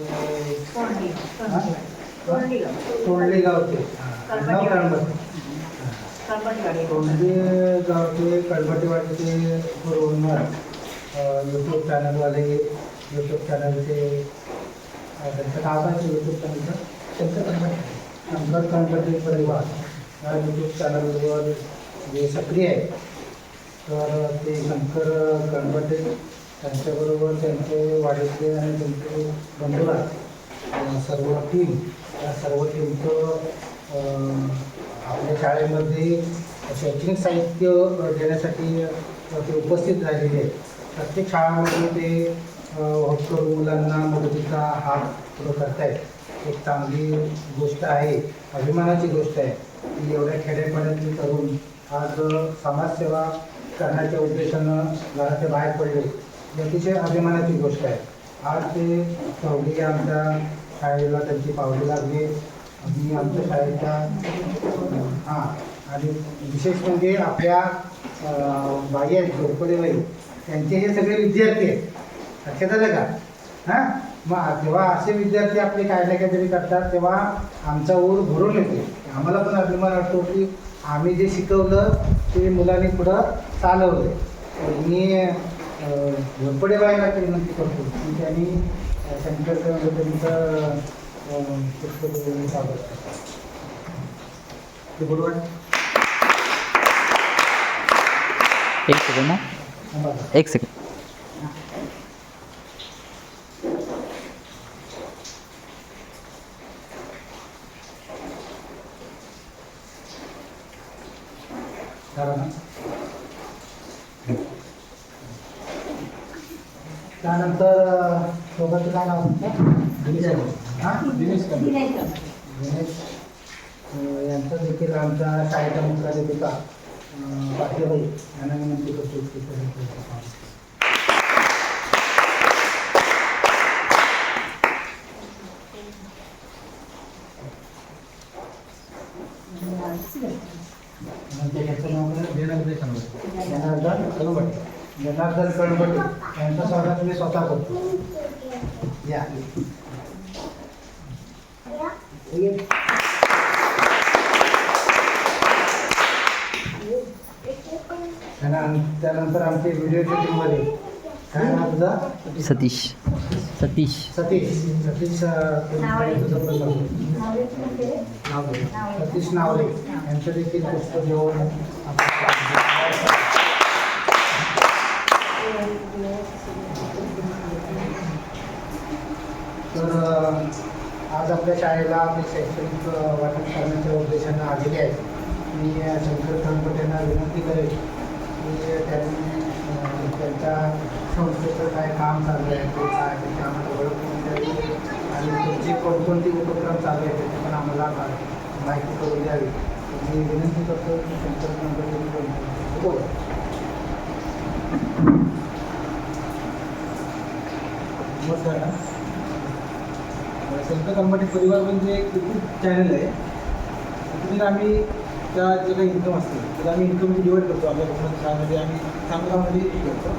ते तोंडली? तोंडली गाव. गाडी. तोंडले गावचे कळबटेवाडीचे पूर्वणार यूट्यूब चॅनलवाले यूट्यूब चॅनलचे त्यांचं नाव काय यूट्यूब चॅनलचं शंकर कळंबट शंकर कळंबटे परिवार. या यूट्यूब चॅनलवर जे सक्रिय आहे तर ते शंकर कळंबटे त्यांच्याबरोबर त्यांचे वाडीतले आणि त्यांचे बंधुरा सर्व टीम या सर्व टीमचं आपल्या शाळेमध्ये शैक्षणिक साहित्य देण्यासाठी ते उपस्थित राहिलेले आहेत. प्रत्येक शाळांमध्ये ते अं, मुलांना मदतीचा हात पुढं करतायत. एक चांगली गोष्ट आहे अभिमानाची गोष्ट आहे की एवढ्या खेड्यापाड्यातले तरुण आज समाजसेवा करण्याच्या उद्देशानं घराच्या बाहेर पडले. अतिशय अभिमानाची गोष्ट आहे. आज ते चौघी आमच्या शाळेला त्यांची पावली लागली. मी आमच्या शाळेच्या हां आणि विशेष म्हणजे आपल्या बाई आहेत झोपडेबाई त्यांचे हे सगळे विद्यार्थी आहेत. लक्षात आलं का? हां? मग जेव्हा असे विद्यार्थी आपले काय ना काहीतरी करतात तेव्हा आमचा ऊर भरून येते. आम्हाला पण अभिमान वाटतो की आम्ही जे शिकवलं ते मुलांनी पुढं चालवलं मी अं, झोपडेबाईला ते विनंती करतो. की त्यांनी शंकर अं, पुष्पगुच्छ सादर. ते बरोबर एक सेकंड ना. एक सेकंड करा ना. त्यानंतर सोबत काय नाव? तुमचं? हां? दिनेश. दिनेश. यांचं देखील आमच्या शाळेच्या मुख्याध्यापिका अं, पाटीलबाई. यांना विनंती करतो की ते जनार्दन कळंबटे यांचं स्वागत मी स्वतः करतो. या. ये. त्यानं- त्यानंतर आमचे व्हिडिओच्या टीममध्ये काय नाव तुझं? सतीश. सतीश. सतीश. सतीश. सतीश नावरे. यांचं देखील पुस्तक देऊन तर आज आपल्या शाळेला आपले शैक्षणिक वाटप करण्याच्या उद्देशानं आलेले आहेत मी शंकर कणपट यांना विनंती करेल की त्यांनी त्यांच्या संस्थेचं काय काम चालू आहे ते काय त्याची आम्हाला ओळख द्यावी आणि तुमचे कोणकोणते उपक्रम चालू आहेत त्याची पण आम्हाला माहिती करून द्यावी मी विनंती करतो की शंकर कणपट यांनी बोलतो. हो. बोला. नमस्कार. संत कंपनी परिवार म्हणजे एक यूट्यूब चॅनल आहे. तिथून आम्ही त्या जे काही इन्कम असते त्याला आम्ही इन्कम डिवाइड करतो. आपल्या कोकणात शाळेमध्ये आम्ही चांगल्यामध्ये करतो.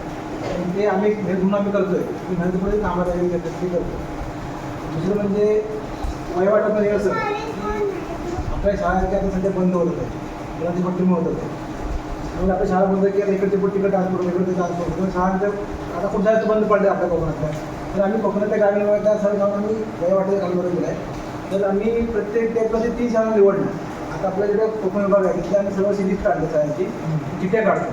आणि ते आम्ही भेट म्हणून आम्ही करतो आहे की नंतरपुढे कामाला वगैरे घेतात ते करतो. दुसरं म्हणजे वय वाटत नाही असं की आपल्या शाळा आता सध्या बंद होत आहे मुलांची पट्टी होत होते त्यामुळे आपल्या शाळा बंद की आता इकडचे पट्टी ट्रान्सपोर्ट इकडे ट्रान्सपोर्ट शाळा शाळांच्या आता खूप जास्त बंद पडले आपल्या कोकणातल्या तर आम्ही कोकणातल्या गावी त्या सर्व जाऊन आम्ही वय वाटेल घालून केलं आहे. तर आम्ही प्रत्येक त्यातलं तीन शाळा निवडलं आता आपल्याकडे कोकण विभाग आहे तिथे आम्ही सर्व लिस्ट काढले शाळांची. चिठ्ठ्या काढतो.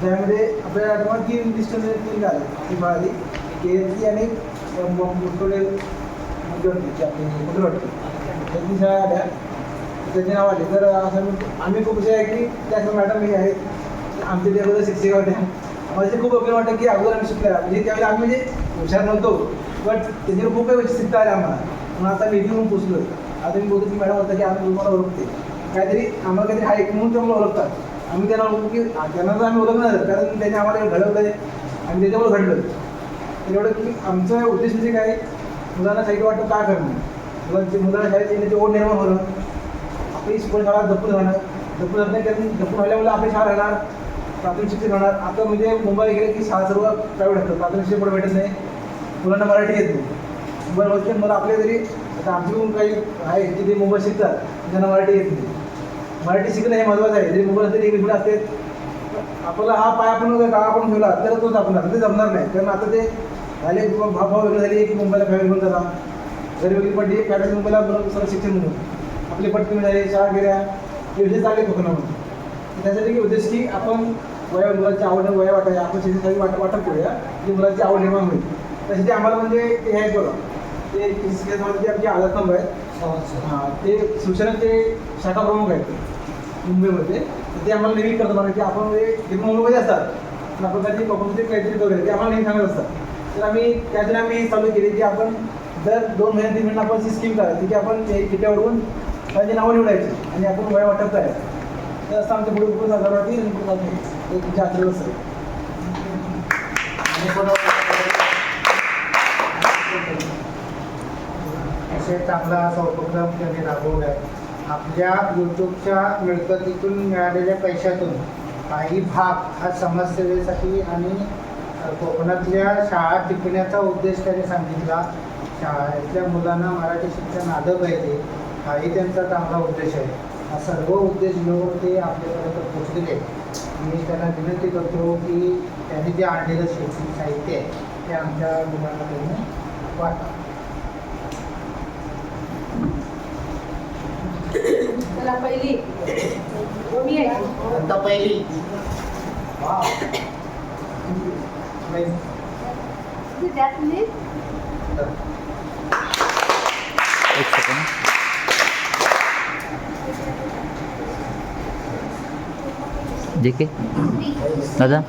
त्यामध्ये आपल्याला तुम्हाला तीन लिस्ट म्हणजे तीन झाले ती मिळाली केरची आणि मुठोडे मुटोडची आपली मुटोडची तर ती शाळा आल्या. त्याचे नाव आले. तर असं आम्ही खूप असे आहे की त्या मॅडम हे आहेत. आमच्या ते अगोदर शिक्षक होते मला ते खूप अभिमान वाटतं की अगोदर आम्ही शिकल्या. म्हणजे त्यावेळेला आम्ही म्हणजे हुशार नव्हतो बट त्याच्यावर खूप काही शिकता आले आम्हाला. म्हणून आता मी म्हणून पोचलो आता मी बोलतो की मॅडम होतं की आम्ही तुम्हाला ओळखते. काहीतरी आम्हाला काहीतरी हा एक म्हणून ते आम्हाला ओळखतात. आम्ही त्यांना ओळखतो की त्यांना तर आम्ही ओळखणार कारण त्याने आम्हाला घडवलं आहे आणि त्याच्यामुळे घडलं. तर एवढं की आमचा उद्देश म्हणजे काय? मुलांना साईड वाटतं काय करणं मुलांचे मुलांना शाळेत येण्याची ओढ निर्माण होणं. आपली स्कूल शाळा जपून राहणं. जपून राहत नाही कारण जपून राहिल्यामुळे आपली शाळा राहणार प्राथमिक शिक्षण राहणार आता म्हणजे मुंबई गेले की शाळा सर्व प्रायव्हेट असतात. प्राथमिक शिक्षण पण भेटत नाही. मुलांना मराठी येत नाही. मोबाईल होते मला आपल्या तरी आता आमची काही आहे की ते मोबाईल शिकतात. त्यांना मराठी येत नाही. मराठी शिकणं हे महत्त्वाचं आहे. जरी मोबाईल तरी इंग्लिश असते. आपल्याला हा पाय आपण जर आपण ठेवला तर तो जपणार ते जमणार नाही. कारण आता ते झाले किंवा भाव वेगळे झाले की मुंबईला फॅमिली म्हणून झाला घरी वेगळी पडली फॅमिली मुंबईला म्हणून सर्व शिक्षण म्हणून. आपले पट झाले शाळा गेल्या योजना चालले कोकणामध्ये म्हणून. त्यासाठी उद्देश की आपण वया मुलांची आवड वया वाटायला आपण शिक्षणासाठी वाट वाटप करूया की मुलांची आवड निर्माण होईल. त्यासाठी आम्हाला म्हणजे ते हे आहे बघा. ते शिक्षणामध्ये आमचे आधार स्तंभ आहेत. हां ते शिवसेनेचे शाखा प्रमुख आहेत. मुंबईमध्ये. तर ते आम्हाला नेहमी करतात म्हणजे की आपण म्हणजे जे मुंबईमध्ये असतात. पण आपण कधी कोकणामध्ये काहीतरी करूया ते आम्हाला नेहमी सांगत असतात. तर आम्ही त्यातून आम्ही चालू केली की आपण दर दोन महिन्यात तीन महिन्यात आपण सिस्कीम करायची की आपण ते किट्यावरून त्यांची नावं निवडायची आणि आपण वया वाटप करायचं. तर असं आमच्या पुढे आणि पुढे चालू आहे. एक तुमच्या दिवस अतिशय चांगला असा उपक्रम त्यांनी राबवला आहे. आपल्या यूट्यूबच्या मिळकतीतून मिळालेल्या पैशातून काही भाग हा समाजसेवेसाठी आणि कोकणातल्या शाळा टिकण्याचा उद्देश त्यांनी सांगितला. शाळेतल्या मुलांना मराठी शिक्षण आलं पाहिजे हाही त्यांचा चांगला उद्देश आहे. हा सर्व उद्देश घेऊन ते आपल्यापर्यंत पोचलेले आहेत. मी त्यांना विनंती करतो की त्यांनी जे आणलेलं शैक्षणिक साहित्य आहे ते आमच्या मुलांना त्यांनी वाटा चला पहिली कोणी आहे आता पहिली एक सेकंड जे के दादा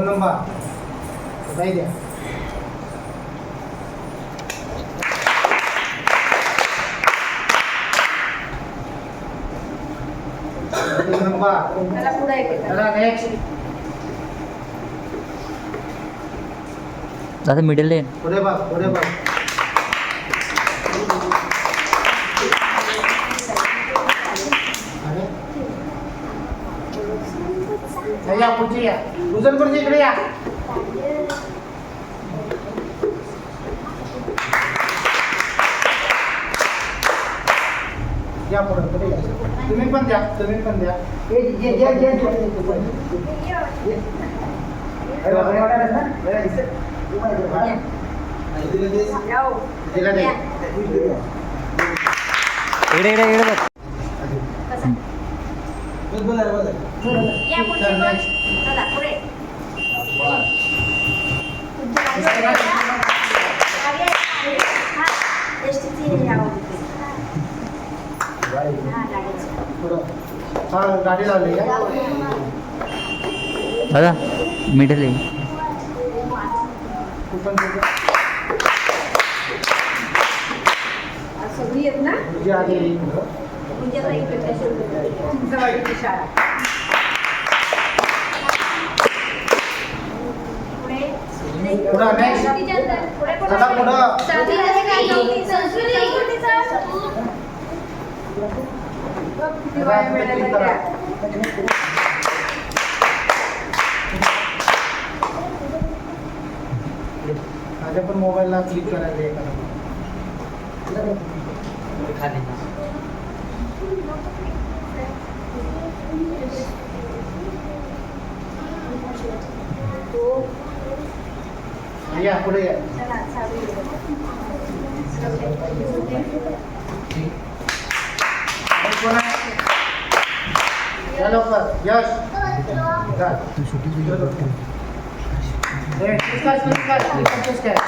दोन नंबर. नाही द्या. मिडल लेन पुढे बघ पुढे बघ. पुढची इकडे या. या पुढे पुढे या. तुम्ही पण द्या तुम्ही पण द्या. हे इकडे इकडे इकडे बघ. या. चला पुढे. हा गाडी लावली का दादा मिडल कुठून? सगळी येत ना जी आली चिंचवाडीची शाळा. पुढं मिळाल्या त्या. माझ्या पण मोबाईलला क्लिक करायचं आहे खाली या पुढे या हे कोण आहे? या लवकर यश चल. हे, click कर, click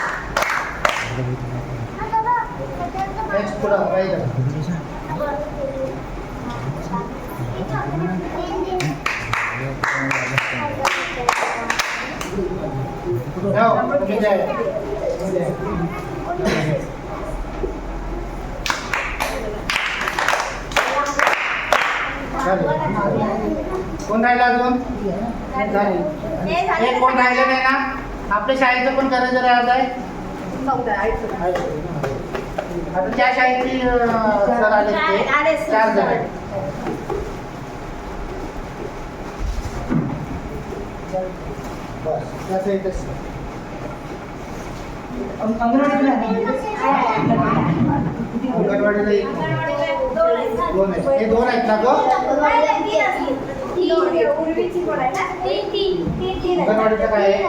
कोण राहिला अजून? झाले. कोण राहिलं नाही ना? आपल्या शाळेचं पण करायचं राहत आहे. आता त्या अं, सर आले चार जण आहेत. अंगणवाडीला दोन आहेत हे दोन आहेत ना गं? अंगणवाडीचं काय आहे?